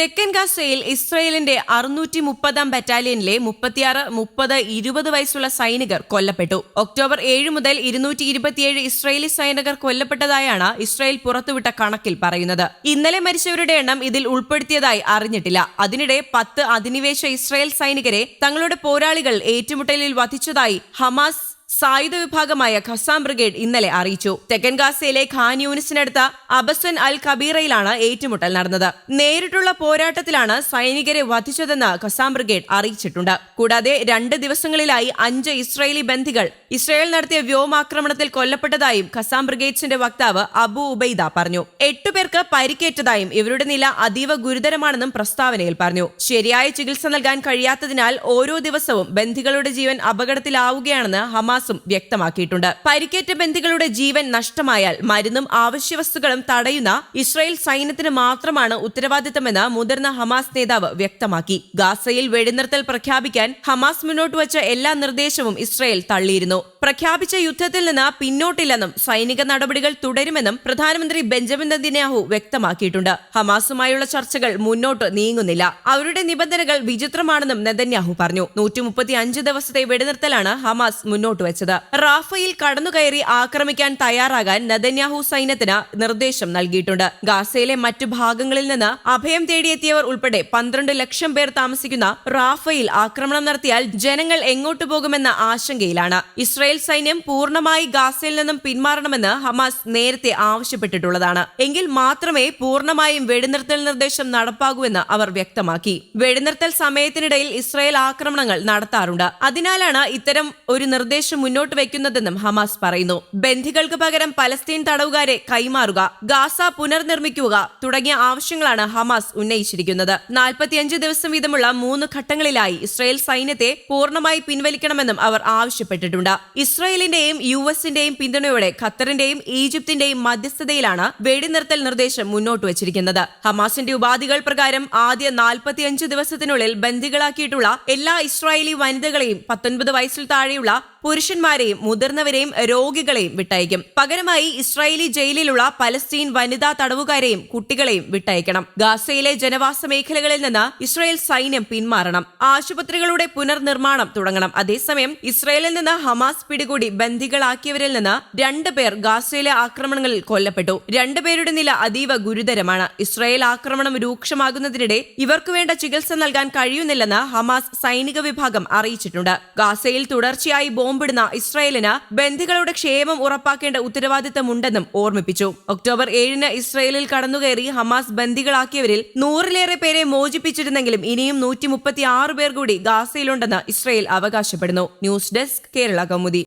തെക്കൻ ഗാസയിൽ ഇസ്രയേലിന്റെ അറുന്നൂറ്റി മുപ്പതാം ബറ്റാലിയനിലെ മുപ്പത്തിയാറ് മുപ്പത് ഇരുപത് വയസ്സുള്ള സൈനികർ കൊല്ലപ്പെട്ടു. ഒക്ടോബർ ഏഴ് മുതൽ ഇരുന്നൂറ്റി ഇരുപത്തിയേഴ് ഇസ്രയേലി സൈനികർ കൊല്ലപ്പെട്ടതായാണ് ഇസ്രയേൽ പുറത്തുവിട്ട കണക്കിൽ പറയുന്നത്. ഇന്നലെ മരിച്ചവരുടെ എണ്ണം ഇതിൽ ഉൾപ്പെടുത്തിയതായി അറിഞ്ഞിട്ടില്ല. അതിനിടെ പത്ത് അധിനിവേശ ഇസ്രയേൽ സൈനികരെ തങ്ങളുടെ പോരാളികൾ ഏറ്റുമുട്ടലിൽ വധിച്ചതായി ഹമാസ് സായുധ വിഭാഗമായ ഖസാം ബ്രിഗേഡ് ഇന്നലെ അറിയിച്ചു. തെക്കൻ ഗാസയിലെ ഖാൻ യൂണിസിനടുത്ത അബസൻ അൽ കബീറയിലാണ് ഏറ്റുമുട്ടൽ നടന്നത്. നേരിട്ടുള്ള പോരാട്ടത്തിലാണ് സൈനികരെ വധിച്ചതെന്ന് ഖസാം ബ്രിഗേഡ് അറിയിച്ചിട്ടുണ്ട്. കൂടാതെ രണ്ട് ദിവസങ്ങളിലായി അഞ്ച് ഇസ്രായേലി ബന്ധികൾ ഇസ്രായേൽ നടത്തിയ വ്യോമാക്രമണത്തിൽ കൊല്ലപ്പെട്ടതായും ഖസാം ബ്രിഗേഡ്സിന്റെ വക്താവ് അബു ഉബൈദ പറഞ്ഞു. എട്ടുപേർക്ക് പരിക്കേറ്റതായും ഇവരുടെ നില അതീവ ഗുരുതരമാണെന്നും പ്രസ്താവനയിൽ പറഞ്ഞു. ശരിയായ ചികിത്സ നൽകാൻ കഴിയാത്തതിനാൽ ഓരോ ദിവസവും ബന്ധികളുടെ ജീവൻ അപകടത്തിലാവുകയാണെന്ന് ഹമാസും വ്യക്തമാക്കിയിട്ടുണ്ട്. പരിക്കേറ്റ ബന്ധികളുടെ ജീവൻ നഷ്ടമായാൽ മരുന്നും ആവശ്യവസ്തുക്കളും തടയുന്ന ഇസ്രായേൽ സൈന്യത്തിന് മാത്രമാണ് ഉത്തരവാദിത്തമെന്ന് മുതിർന്ന ഹമാസ് നേതാവ് വ്യക്തമാക്കി. ഗാസയിൽ വെടിനിർത്തൽ പ്രഖ്യാപിക്കാൻ ഹമാസ് മുന്നോട്ട് വച്ച എല്ലാ നിർദ്ദേശവും ഇസ്രായേൽ തള്ളിയിരുന്നു. പ്രഖ്യാപിച്ച യുദ്ധത്തിൽ നിന്ന് പിന്നോട്ടില്ലെന്നും സൈനിക നടപടികൾ തുടരുമെന്നും പ്രധാനമന്ത്രി ബെഞ്ചമിൻ നെതന്യാഹു വ്യക്തമാക്കിയിട്ടുണ്ട്. ഹമാസുമായുള്ള ചർച്ചകൾ മുന്നോട്ട് നീങ്ങുന്നില്ല. അവരുടെ നിബന്ധനകൾ വിചിത്രമാണെന്നും നെതന്യാഹു പറഞ്ഞു. നൂറ്റി മുപ്പത്തി അഞ്ച് ദിവസത്തെ വെടിനിർത്തലാണ് ഹമാസ് മുന്നോട്ട് വെച്ചത്. റാഫയിൽ കടന്നുകയറി ആക്രമിക്കാൻ തയ്യാറാകാൻ നെതന്യാഹു സൈന്യത്തിന് നിർദ്ദേശം നൽകിയിട്ടുണ്ട്. ഗാസയിലെ മറ്റു ഭാഗങ്ങളിൽ നിന്ന് അഭയം തേടിയെത്തിയവർ ഉൾപ്പെടെ പന്ത്രണ്ട് ലക്ഷം പേർ താമസിക്കുന്ന റാഫയിൽ ആക്രമണം നടത്തിയാൽ ജനങ്ങൾ എങ്ങോട്ടു പോകുമെന്ന ആശങ്കയിലാണ്. ഇസ്രായേൽ സൈന്യം പൂർണമായി ഗാസയിൽ നിന്നും പിന്മാറണമെന്ന് ഹമാസ് നേരത്തെ ആവശ്യപ്പെട്ടിട്ടുള്ളതാണ്. എങ്കിൽ മാത്രമേ പൂർണമായും വെടിനിർത്തൽ നിർദ്ദേശം നടപ്പാകൂവെന്ന് അവർ വ്യക്തമാക്കി. വെടിനിർത്തൽ സമയത്തിനിടയിൽ ഇസ്രായേൽ ആക്രമണങ്ങൾ നടത്താറുണ്ട്. അതിനാലാണ് ഇത്തരം ഒരു നിർദ്ദേശം മുന്നോട്ട് വയ്ക്കുന്നതെന്നും ഹമാസ് പറയുന്നു. ബന്ധികൾക്ക് പകരം പലസ്തീൻ തടവുകാരെ കൈമാറുക ഗാസ പുനർനിർമ്മിക്കുക തുടങ്ങിയ ആവശ്യങ്ങളാണ് ഹമാസ് ഉന്നയിച്ചിരിക്കുന്നത്. നാൽപ്പത്തിയഞ്ച് ദിവസം വീതമുള്ള മൂന്ന് ഘട്ടങ്ങളിലായി ഇസ്രായേൽ സൈന്യത്തെ പൂർണമായി പിൻവലിക്കണമെന്നും അവർ ആവശ്യപ്പെട്ടിട്ടുണ്ട്. ഇസ്രായേലിന്റെയും യു എസിന്റെയും പിന്തുണയോടെ ഖത്തറിന്റെയും ഈജിപ്തിന്റെയും മധ്യസ്ഥതയിലാണ് വെടിനിർത്തൽ നിർദ്ദേശം മുന്നോട്ട് വച്ചിരിക്കുന്നത്. ഹമാസിന്റെ ഉപാധികൾ പ്രകാരം ആദ്യ നാൽപ്പത്തിയഞ്ച് ദിവസത്തിനുള്ളിൽ ബന്ദികളാക്കിയിട്ടുള്ള എല്ലാ ഇസ്രായേലി വനിതകളെയും പത്തൊൻപത് വയസ്സിൽ താഴെയുള്ള പുരുഷന്മാരെയും മുതിർന്നവരെയും രോഗികളെയും വിട്ടയക്കും. പകരമായി ഇസ്രായേലി ജയിലിലുള്ള പലസ്തീൻ വനിതാ തടവുകാരെയും കുട്ടികളെയും വിട്ടയക്കണം. ഗാസയിലെ ജനവാസ മേഖലകളിൽ നിന്ന് ഇസ്രായേൽ സൈന്യം പിന്മാറണം. ആശുപത്രികളുടെ പുനർനിർമ്മാണം തുടങ്ങണം. അതേസമയം ഇസ്രായേലിൽ നിന്ന് ഹമാസ് പിടികൂടി ബന്ദികളാക്കിയവരിൽ നിന്ന് രണ്ടുപേർ ഗാസയിലെ ആക്രമണങ്ങളിൽ കൊല്ലപ്പെട്ടു. രണ്ടുപേരുടെ നില അതീവ ഗുരുതരമാണ്. ഇസ്രായേൽ ആക്രമണം രൂക്ഷമാകുന്നതിനിടെ ഇവർക്ക് വേണ്ട ചികിത്സ നൽകാൻ കഴിയുന്നില്ലെന്ന് ഹമാസ് സൈനിക വിഭാഗം അറിയിച്ചിട്ടുണ്ട്. ഗാസയിൽ തുടർച്ചയായി ബോംബിടുന്ന ഇസ്രായേലിന് ബന്ദികളുടെ ക്ഷേമം ഉറപ്പാക്കേണ്ട ഉത്തരവാദിത്തമുണ്ടെന്നും ഓർമ്മിപ്പിച്ചു. ഒക്ടോബർ ഏഴിന് ഇസ്രായേലിൽ കടന്നുകയറി ഹമാസ് ബന്ദികളാക്കിയവരിൽ നൂറിലേറെ പേരെ മോചിപ്പിച്ചിരുന്നെങ്കിലും ഇനിയും നൂറ്റി മുപ്പത്തി ആറ് പേർ കൂടി ഗാസയിലുണ്ടെന്ന് ഇസ്രായേൽ അവകാശപ്പെടുന്നു. News desk Kerala Kaumudi.